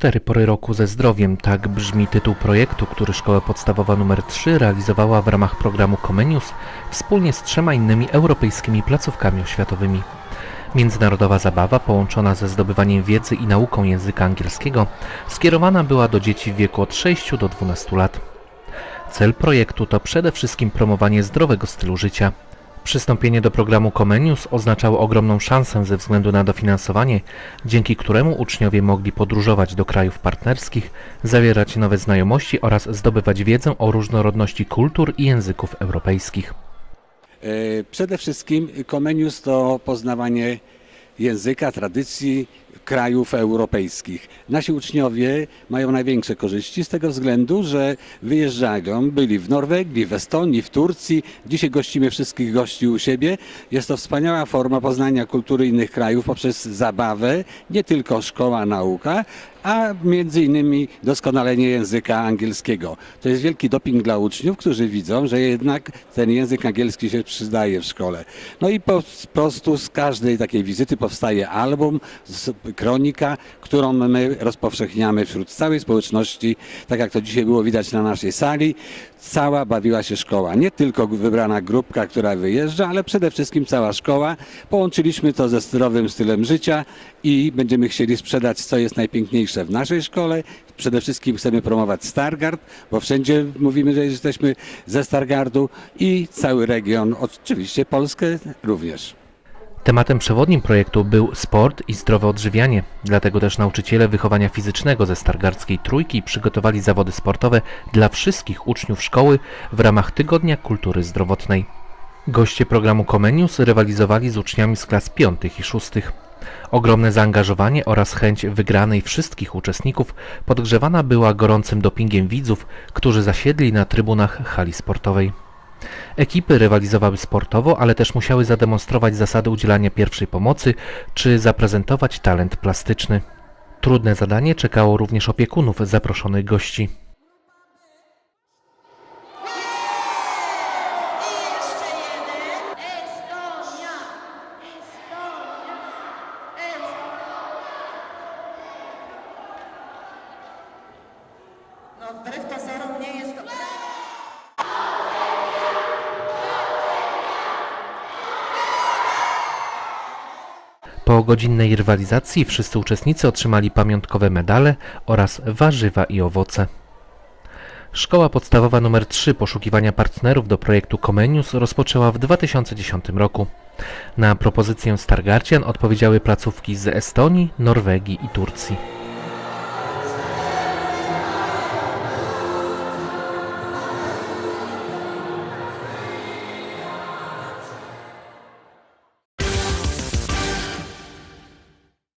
cztery pory roku ze zdrowiem. Tak brzmi tytuł projektu, który Szkoła Podstawowa nr 3 realizowała w ramach programu Comenius wspólnie z trzema innymi europejskimi placówkami oświatowymi. Międzynarodowa zabawa połączona ze zdobywaniem wiedzy i nauką języka angielskiego skierowana była do dzieci w wieku od 6 do 12 lat. Cel projektu to przede wszystkim promowanie zdrowego stylu życia. Przystąpienie do programu Comenius oznaczało ogromną szansę ze względu na dofinansowanie, dzięki któremu uczniowie mogli podróżować do krajów partnerskich, zawierać nowe znajomości oraz zdobywać wiedzę o różnorodności kultur i języków europejskich. E, Przede wszystkim Comenius to poznawanie języka, tradycji krajów europejskich. Nasi uczniowie mają największe korzyści z tego względu, że wyjeżdżają, byli w Norwegii, w Estonii, w Turcji. Dzisiaj gościmy wszystkich gości u siebie. Jest to wspaniała forma poznania kultury innych krajów poprzez zabawę, nie tylko szkoła, nauka, a między innymi doskonalenie języka angielskiego. To jest wielki doping dla uczniów, którzy widzą, że jednak ten język angielski się przydaje w szkole. No i po prostu z każdej takiej wizyty powstaje album, kronika, którą my rozpowszechniamy wśród całej społeczności, tak jak to dzisiaj było widać na naszej sali. Cała bawiła się szkoła, nie tylko wybrana grupka, która wyjeżdża, ale przede wszystkim cała szkoła. Połączyliśmy to ze zdrowym stylem życia i będziemy chcieli sprzedać, co jest najpiękniejsze w naszej szkole. Przede wszystkim chcemy promować Stargard, bo wszędzie mówimy, że jesteśmy ze Stargardu i cały region, oczywiście Polskę również. Tematem przewodnim projektu był sport i zdrowe odżywianie. Dlatego też nauczyciele wychowania fizycznego ze Stargardzkiej Trójki przygotowali zawody sportowe dla wszystkich uczniów szkoły w ramach Tygodnia Kultury Zdrowotnej. Goście programu Comenius rywalizowali z uczniami z klas piątych i szóstych. Ogromne zaangażowanie oraz chęć wygranej wszystkich uczestników podgrzewana była gorącym dopingiem widzów, którzy zasiedli na trybunach hali sportowej. Ekipy rywalizowały sportowo, ale też musiały zademonstrować zasady udzielania pierwszej pomocy czy zaprezentować talent plastyczny. Trudne zadanie czekało również opiekunów zaproszonych gości. No wbrew nie jest to... Po godzinnej rywalizacji wszyscy uczestnicy otrzymali pamiątkowe medale oraz warzywa i owoce. Szkoła podstawowa nr 3 poszukiwania partnerów do projektu Comenius rozpoczęła w 2010 roku. Na propozycję Stargardzian odpowiedziały placówki z Estonii, Norwegii i Turcji.